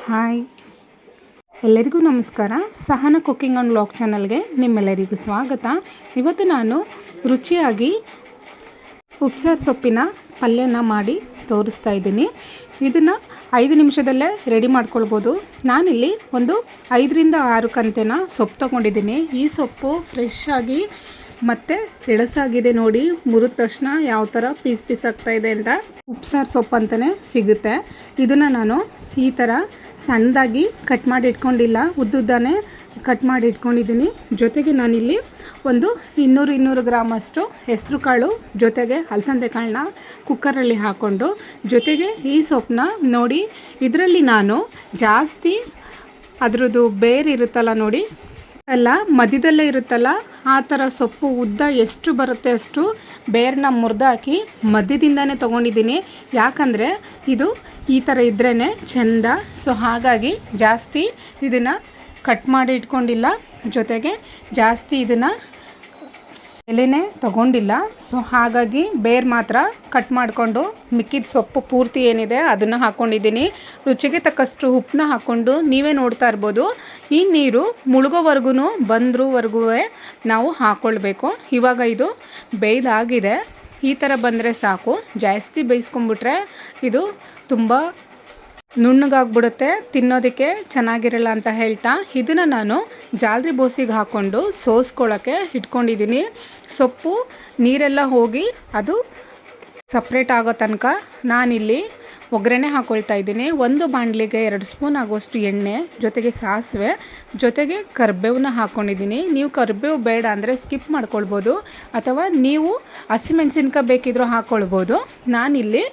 Hi. ಎಲ್ಲರಿಗೂ ನಮಸ್ಕಾರ. ಸಹನ cooking and vlog ಚಾನಲ್ಗೆ ನಿಮ್ಮೆಲ್ಲರಿಗೂ ಸ್ವಾಗತ. ಇವತ್ತು ನಾನು ರುಚಿಯಾಗಿ ಉಪ್ಸಾರು ಸೊಪ್ಪಿನ ಪಲ್ಯನ ಮಾಡಿ ತೋರಿಸ್ತಾ ಇದ್ದೀನಿ. ಇದನ್ನು ಐದು ನಿಮಿಷದಲ್ಲೇ ರೆಡಿ ಮಾಡ್ಕೊಳ್ಬೋದು. ನಾನಿಲ್ಲಿ ಒಂದು ಐದರಿಂದ ಆರು ಕಂತೆನ ಸೊಪ್ಪು ತೊಗೊಂಡಿದ್ದೀನಿ. ಈ ಸೊಪ್ಪು ಫ್ರೆಶ್ ಆಗಿ ಮತ್ತು ಎಳಸಾಗಿದೆ ನೋಡಿ, ಮುರಿದ ತಕ್ಷಣ ಯಾವ ಥರ ಪೀಸ್ ಪೀಸ್ ಆಗ್ತಾ ಇದೆ ಅಂತ. ಉಪ್ಸಾರು ಸೊಪ್ಪು ಅಂತಲೇ ಸಿಗುತ್ತೆ. ಇದನ್ನು ನಾನು ಈ ಥರ ಸಣ್ಣದಾಗಿ ಕಟ್ ಮಾಡಿ ಇಟ್ಕೊಂಡಿಲ್ಲ ಉದ್ದುದ್ದಾನೆ ಕಟ್ ಮಾಡಿ ಇಟ್ಕೊಂಡಿದ್ದೀನಿ. ಜೊತೆಗೆ ನಾನಿಲ್ಲಿ ಒಂದು ಇನ್ನೂರು ಇನ್ನೂರು ಗ್ರಾಮಷ್ಟು ಹೆಸರು ಕಾಳು ಜೊತೆಗೆ ಹಲಸಂದೆ ಕಾಳನ್ನ ಕುಕ್ಕರಲ್ಲಿ ಹಾಕ್ಕೊಂಡು ಜೊತೆಗೆ ಈ ಸೊಪ್ಪನ್ನ ನೋಡಿ, ಇದರಲ್ಲಿ ನಾನು ಜಾಸ್ತಿ ಅದರದ್ದು ಬೇರಿರುತ್ತಲ್ಲ ನೋಡಿ ಅಲ್ಲ, ಮಧ್ಯದಲ್ಲೇ ಇರುತ್ತಲ್ಲ? ಆ ಥರ ಸೊಪ್ಪು ಉದ್ದ ಎಷ್ಟು ಬರುತ್ತೆ ಅಷ್ಟು? ಬೇರನ್ನ ಮುರಿದಾಕಿ ಮಧ್ಯದಿಂದನೇ ತೊಗೊಂಡಿದ್ದೀನಿ. ಯಾಕಂದರೆ ಇದು ಈ ಥರ ಇದ್ರೇ ಚೆಂದ. ಸೊ ಹಾಗಾಗಿ ಜಾಸ್ತಿ ಇದನ್ನು ಕಟ್ ಮಾಡಿ ಇಟ್ಕೊಂಡಿಲ್ಲ. ಜೊತೆಗೆ ಜಾಸ್ತಿ ಇದನ್ನು ಎಲೆನೇ ತಗೊಂಡಿಲ್ಲ. ಸೊ ಹಾಗಾಗಿ ಬೇರ್ ಮಾತ್ರ ಕಟ್ ಮಾಡಿಕೊಂಡು ಮಿಕ್ಕಿದ ಸೊಪ್ಪು ಪೂರ್ತಿ ಏನಿದೆ ಅದನ್ನು ಹಾಕ್ಕೊಂಡಿದ್ದೀನಿ ರುಚಿಗೆ ತಕ್ಕಷ್ಟು ಉಪ್ಪನ್ನ ಹಾಕ್ಕೊಂಡು ನೀವೇ ನೋಡ್ತಾ ಇರ್ಬೋದು. ಈ ನೀರು ಮುಳುಗೋವರೆಗೂ ಬಂದ್ರೂವರೆಗೂ ನಾವು ಹಾಕ್ಕೊಳ್ಬೇಕು ಇವಾಗ ಇದು ಬೇಯ್ದಾಗಿದೆ. ಈ ಥರ ಬಂದರೆ ಸಾಕು. ಜಾಸ್ತಿ ಬೇಯಿಸ್ಕೊಂಬಿಟ್ರೆ ಇದು ತುಂಬ ನುಣ್ಣಗಾಗ್ಬಿಡುತ್ತೆ, ತಿನ್ನೋದಕ್ಕೆ ಚೆನ್ನಾಗಿರಲ್ಲ ಅಂತ ಹೇಳ್ತಾ ಇದನ್ನು ನಾನು ಜಾಲ್ರಿ ಬೋಸಿಗೆ ಹಾಕ್ಕೊಂಡು ಸೋಸ್ಕೊಳ್ಳೋಕ್ಕೆ ಇಟ್ಕೊಂಡಿದ್ದೀನಿ. ಸೊಪ್ಪು, ನೀರೆಲ್ಲ ಹೋಗಿ ಅದು ಸಪ್ರೇಟ್ ಆಗೋ ತನಕ ನಾನಿಲ್ಲಿ ಒಗ್ಗರಣೆ ಹಾಕ್ಕೊಳ್ತಾ ಇದ್ದೀನಿ. ಒಂದು ಬಾಣಲಿಗೆ ಎರಡು ಸ್ಪೂನ್ ಆಗುವಷ್ಟು ಎಣ್ಣೆ, ಜೊತೆಗೆ ಸಾಸಿವೆ, ಜೊತೆಗೆ ಕರ್ಬೇವನ್ನ ಹಾಕ್ಕೊಂಡಿದ್ದೀನಿ ನೀವು ಕರ್ಬೇವು ಬೇಡ ಅಂದರೆ ಸ್ಕಿಪ್ ಮಾಡ್ಕೊಳ್ಬೋದು. ಅಥವಾ ನೀವು ಹಸಿಮೆಣ್ಸಿನ್ಕಾಯಿ ಬೇಕಿದ್ರೂ ಹಾಕ್ಕೊಳ್ಬೋದು ನಾನಿಲ್ಲಿ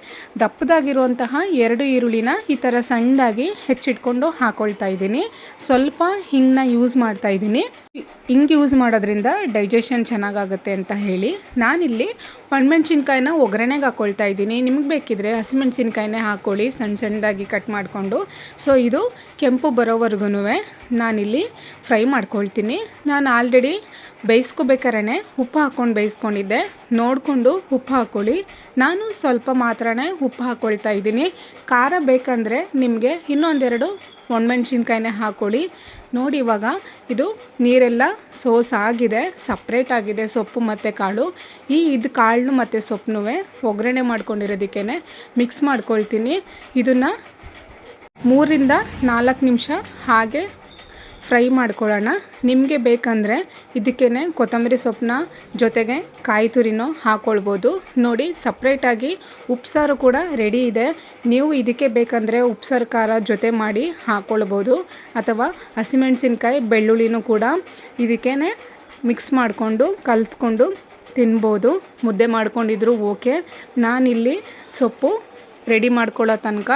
ದಪ್ಪದಾಗಿರುವಂತಹ ಎರಡು ಈರುಳ್ಳಿನ ಈ ಥರ ಸಣ್ಣದಾಗಿ ಹೆಚ್ಚಿಟ್ಕೊಂಡು ಹಾಕ್ಕೊಳ್ತಾ ಇದ್ದೀನಿ. ಸ್ವಲ್ಪ ಹಿಂಗನ್ನ ಯೂಸ್ ಮಾಡ್ತಾ ಇದ್ದೀನಿ. ಹಿಂಗೆ ಯೂಸ್ ಮಾಡೋದ್ರಿಂದ ಡೈಜೆಷನ್ ಚೆನ್ನಾಗಾಗುತ್ತೆ ಅಂತ ಹೇಳಿ ನಾನಿಲ್ಲಿ ಒಣಮೆಣ್ಸಿನ್ಕಾಯಿನ ಒಗ್ಗರಣೆಗೆ ಹಾಕ್ಕೊಳ್ತಾ ಇದ್ದೀನಿ. ನಿಮಗೆ ಬೇಕಿದ್ರೆ ಹಸಿಮೆಣ್ಸಿನ್ಕಾಯಿನೇ ಹಾಕ್ಕೊಳ್ಳಿ ಸಣ್ಣ ಸಣ್ಣದಾಗಿ ಕಟ್ ಮಾಡಿಕೊಂಡು. ಸೊ ಇದು ಕೆಂಪು ಬರೋವರೆಗೂ ನಾನಿಲ್ಲಿ ಫ್ರೈ ಮಾಡ್ಕೊಳ್ತೀನಿ. ನಾನು ಆಲ್ರೆಡಿ ಬೇಯಿಸ್ಕೋಬೇಕಾರೆ ಉಪ್ಪು ಹಾಕ್ಕೊಂಡು ಬೇಯಿಸ್ಕೊಂಡಿದ್ದೆ. ನೋಡಿಕೊಂಡು ಉಪ್ಪು ಹಾಕ್ಕೊಳ್ಳಿ ನಾನು ಸ್ವಲ್ಪ ಮಾತ್ರನೇ ಉಪ್ಪು ಹಾಕ್ಕೊಳ್ತಾ ಇದ್ದೀನಿ. ಖಾರ ಬೇಕಂದರೆ ನಿಮಗೆ ಇನ್ನೊಂದೆರಡು ಒಣಮೆಣ್ಸಿನ್ಕಾಯಿನೇ ಹಾಕ್ಕೊಳ್ಳಿ ನೋಡಿ ಇವಾಗ ಇದು ನೀರೆಲ್ಲ ಸೋಸ್ ಆಗಿದೆ ಸಪ್ರೇಟ್ ಆಗಿದೆ ಸೊಪ್ಪು ಮತ್ತು ಕಾಳು. ಈ ಇದು ಕಾಳು ಮತ್ತು ಸೊಪ್ಪನ್ನು ಒಗ್ಗರಣೆ ಮಾಡ್ಕೊಂಡಿರೋದಕ್ಕೇ ಮಿಕ್ಸ್ ಮಾಡ್ಕೊಳ್ತೀನಿ. ಇದನ್ನು ಮೂರಿಂದ ನಾಲ್ಕು ನಿಮಿಷ ಹಾಗೆ ಫ್ರೈ ಮಾಡ್ಕೊಳ್ಳೋಣ. ನಿಮಗೆ ಬೇಕಂದರೆ ಇದಕ್ಕೇ ಕೊತ್ತಂಬರಿ ಸೊಪ್ಪನ್ನ ಜೊತೆಗೆ ಕಾಯಿ ತುರಿನೋ ಹಾಕ್ಕೊಳ್ಬೋದು ನೋಡಿ ಸಪ್ರೇಟಾಗಿ ಉಪ್ಸಾರು ಕೂಡ ರೆಡಿ ಇದೆ. ನೀವು ಇದಕ್ಕೆ ಬೇಕಂದರೆ ಉಪ್ಸಾರು ಖಾರ ಜೊತೆ ಮಾಡಿ ಹಾಕ್ಕೊಳ್ಬೋದು ಅಥವಾ ಹಸಿಮೆಣಸಿನ್ಕಾಯಿ, ಬೆಳ್ಳುಳ್ಳಿನೂ ಕೂಡ ಇದಕ್ಕೇ ಮಿಕ್ಸ್ ಮಾಡಿಕೊಂಡು, ಕಲಿಸ್ಕೊಂಡು ತಿನ್ಬೋದು. ಮುದ್ದೆ ಮಾಡ್ಕೊಂಡಿದ್ರು ಓಕೆ. ನಾನಿಲ್ಲಿ ಸೊಪ್ಪು ರೆಡಿ ಮಾಡ್ಕೊಳ್ಳೋ ತನಕ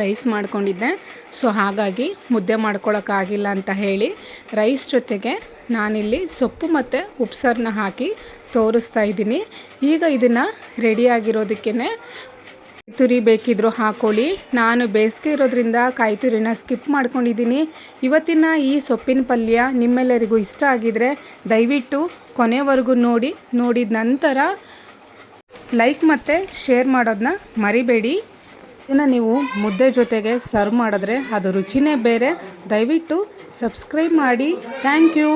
ರೈಸ್ ಮಾಡ್ಕೊಂಡಿದ್ದೆ. ಸೊ ಹಾಗಾಗಿ ಮುದ್ದೆ ಮಾಡ್ಕೊಳ್ಳೋಕ್ಕಾಗಿಲ್ಲ ಅಂತ ಹೇಳಿ ರೈಸ್ ಜೊತೆಗೆ ನಾನಿಲ್ಲಿ ಸೊಪ್ಪು ಮತ್ತು ಉಪ್ಸಾರನ್ನ ಹಾಕಿ ತೋರಿಸ್ತಾ ಇದ್ದೀನಿ. ಈಗ ಇದನ್ನು ರೆಡಿಯಾಗಿರೋದಕ್ಕೇ ತುರಿ ಬೇಕಿದ್ರು ಹಾಕೊಳ್ಳಿ. ನಾನು ಬೇಸಿಗೆ ಇರೋದ್ರಿಂದ ಕಾಯಿ ತುರಿನ ಸ್ಕಿಪ್ ಮಾಡ್ಕೊಂಡಿದ್ದೀನಿ. ಇವತ್ತಿನ ಈ ಸೊಪ್ಪಿನ ಪಲ್ಯ ನಿಮ್ಮೆಲ್ಲರಿಗೂ ಇಷ್ಟ ಆಗಿದರೆ ದಯವಿಟ್ಟು ಕೊನೆವರೆಗೂ ನೋಡಿ, ನೋಡಿದ ನಂತರ ಲೈಕ್ ಮತ್ತು ಶೇರ್ ಮಾಡೋದನ್ನ ಮರಿಬೇಡಿ. ಇದನ್ನು ನೀವು ಮುದ್ದೆ ಜೊತೆಗೆ ಸರ್ವ್ ಮಾಡಿದ್ರೆ ಅದು ರುಚಿನೇ ಬೇರೆ. ದಯವಿಟ್ಟು ಸಬ್ಸ್ಕ್ರೈಬ್ ಮಾಡಿ. Thank you